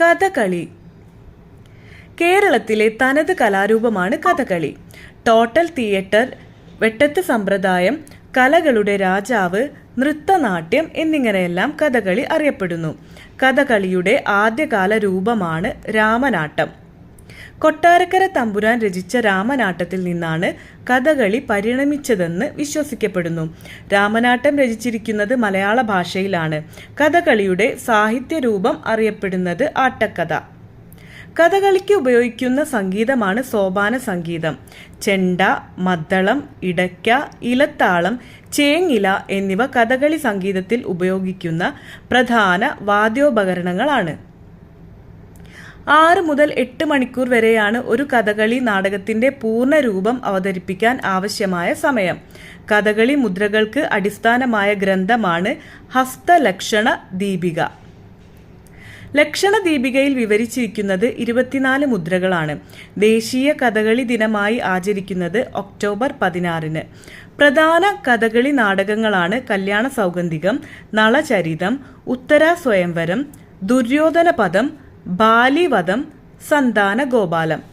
കഥകളി. കേരളത്തിലെ തനത് കലാരൂപമാണ് കഥകളി. ടോട്ടൽ തിയേറ്റർ വെട്ടത്ത് സമ്പ്രദായം കലകളുടെ രാജാവ് നൃത്തനാട്യം എന്നിങ്ങനെയെല്ലാം കഥകളി അറിയപ്പെടുന്നു. കഥകളിയുടെ ആദ്യകാല രൂപമാണ് രാമനാട്ടം. കൊട്ടാരക്കര തമ്പുരാൻ രചിച്ച രാമനാട്ടത്തിൽ നിന്നാണ് കഥകളി പരിണമിച്ചതെന്ന് വിശ്വസിക്കപ്പെടുന്നു. രാമനാട്ടം രചിച്ചിരിക്കുന്നത് മലയാള ഭാഷയിലാണ്. കഥകളിയുടെ സാഹിത്യ രൂപം അറിയപ്പെടുന്നത് ആട്ടക്കഥ. കഥകളിക്ക് ഉപയോഗിക്കുന്ന സംഗീതമാണ് സോപാന സംഗീതം. ചെണ്ട മദ്ദളം ഇടയ്ക്ക ഇലത്താളം ചേങ്ങില എന്നിവ കഥകളി സംഗീതത്തിൽ ഉപയോഗിക്കുന്ന പ്രധാന വാദ്യോപകരണങ്ങളാണ്. ആറ് മുതൽ എട്ട് മണിക്കൂർ വരെയാണ് ഒരു കഥകളി നാടകത്തിന്റെ പൂർണ രൂപം അവതരിപ്പിക്കാൻ ആവശ്യമായ സമയം. കഥകളി മുദ്രകൾക്ക് അടിസ്ഥാനമായ ഗ്രന്ഥമാണ് ഹസ്തലക്ഷണ ദീപിക. ലക്ഷണ ദീപികയിൽ വിവരിച്ചിരിക്കുന്നത് ഇരുപത്തിനാല് മുദ്രകളാണ്. ദേശീയ കഥകളി ദിനമായി ആചരിക്കുന്നത് ഒക്ടോബർ പതിനാറിന്. പ്രധാന കഥകളി നാടകങ്ങളാണ് കല്യാണ സൗഗന്ധികം നളചരിതം ഉത്തര സ്വയംവരം ദുര്യോധന പദം ബാലിവധം സന്താന ഗോപാലം